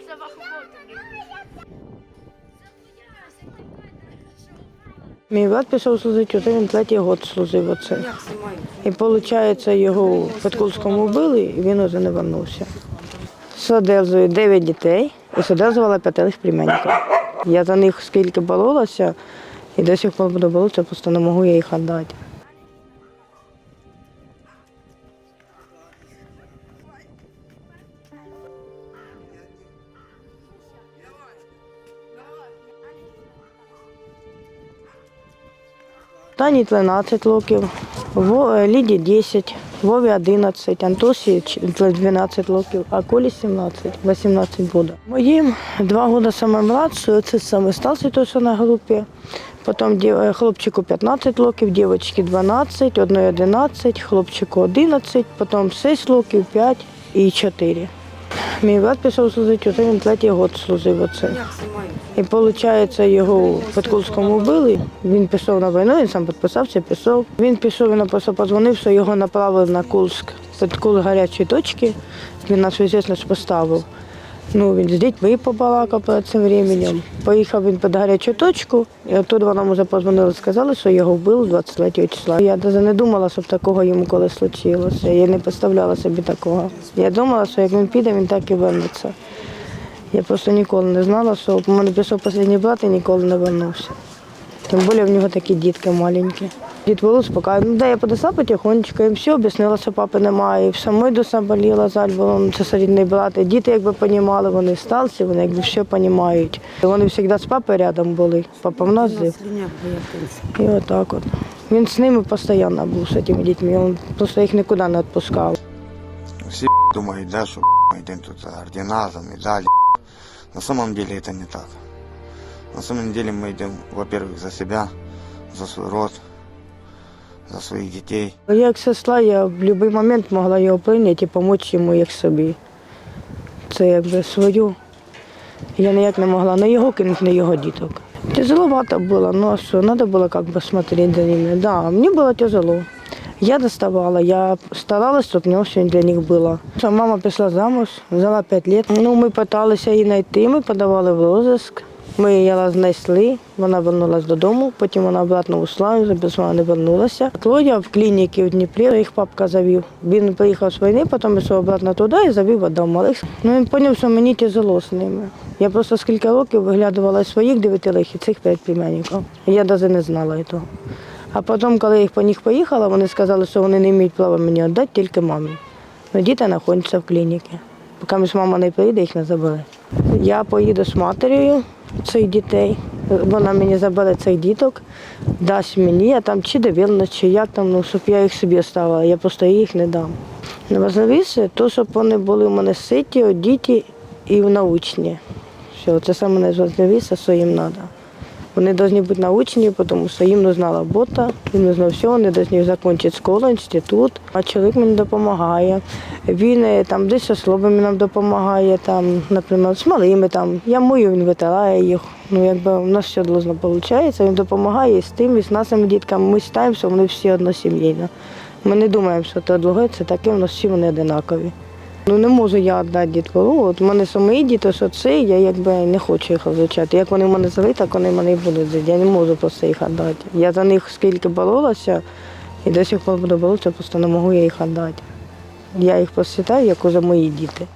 за Бахмутом. Мій брат пішов служити, оце він третій год служив оце. І виходить, його в Петкульському вбили, і він вже не вернувся. З Одезою 9 дітей і з Одезувала п'ятерих племянників. Я за них скільки боролася, і до сих пор буду боротися, просто не можу я їх віддати. Тані 13 років, е, Ліді 10, Вові 11, Антосі 12 років, а Колі 17, 18 буде. Моїм два роки саме младший, це саме старший, той, що на групі. Потім е, хлопчику 15 років, дівчинки 12, одної 11, хлопчику 11, потім 6 років, 5 і 4. Мій брат пішов служити, оце він третій год служив оце. І виходить, його в Петкульському вбили. Він пішов на війну, він сам підписався, пішов. Він пішов, він просто подзвонив, що його направили на Курськ, Петкул гарячої точки. Він нас звісно поставив. Ну, він з дітьми побалакав перед цим временем. Поїхав він під гарячу точку, і оттуда нам вже позвонили, сказали, що його вбили 23 числа. Я навіть не думала, щоб такого йому колись случилося. Я не представляла собі такого. Я думала, що як він піде, він так і вернеться. Я просто ніколи не знала, що у мене пішов останній брат і ніколи не вернувся. Тим більше в нього такі дітки маленькі. Дід Волос поки, ну да, я подошла потихонечку, їм все об'яснила, що папи немає. І самой душа боліла з Альбом, це рідний брат. І діти якби розуміли, вони старші, вони якби все розуміють. І Вони завжди з папою рядом були. Папа в нас жив. І отак от. Він з ними постійно був з цими дітьми, він просто їх нікуди не відпускав. Все думают, да, что мы идем тут за ордена, за медали. На самом деле это не так. На самом деле мы идем, во-первых, за себя, за свой род, за своих детей. Я як сестра, я в будь-який момент могла його прийняти і допомогти йому як собі. Це якби свою. Я ніяк не могла на його кинути, на його діток. Тяжеловато було, ну а що, треба було как бы смотреть за ними. Да, мені було тяжело. Я доставала, я старалась, щоб в нього все для них було. Що Мама пішла замуж, взяла 5 років. Ну, ми намагалися її знайти, ми подавали в розиск. Ми її знайшли, вона вернулася додому, потім вона обратно ушла, без не вернулася. Клодя в клініці в Дніпрі, їх папка завів. Він приїхав з війни, потім пішов обратно туди і завів одного. Ну він зрозумів, що мені тяжело з ними. Я просто скільки років виглядувала своїх дев'ятилих і цих п'ять племянників. Я навіть не знала цього. А потім, коли їх по них поїхала, вони сказали, що вони не мають права мені віддати, тільки мамі. Ну, діти знаходяться в клініці. Поки між мама не прийде, їх не забере. Я поїду з матір'ю цих дітей. Вона мені забере цих діток, дасть мені, а там чи довірно, чи як там, ну, щоб я їх собі ставила. Я просто їх не дам. Важливіше, то, щоб вони були у мене ситі, одіті і научні. Все, це саме найважливіше, що їм треба. Вони повинні бути научні, тому що їм нужна робота, їм нужно все, вони повинні закінчити школу, інститут. А чоловік мені допомагає. Він е, там десь словами нам допомагає, там, наприклад, з малими там. Я мою, він витирає їх. Ну, якби у нас все должно виходить. Він допомагає і з тим, і з нашими дітками. Ми вважаємо, що вони всі односім'їні. Ми не думаємо, що це друге, це таке, у нас всі вони одинакові. Ну не можу я віддати дітвору. От у мене самі діти, що це, я якби не хочу їх вивчати. Як вони в мене зали, так вони в мене і будуть жити. Я не можу просто їх віддати. Я за них скільки боролася, і до сих пор буду боротися, просто не можу я їх віддати. Я їх посвітаю, як уже мої діти.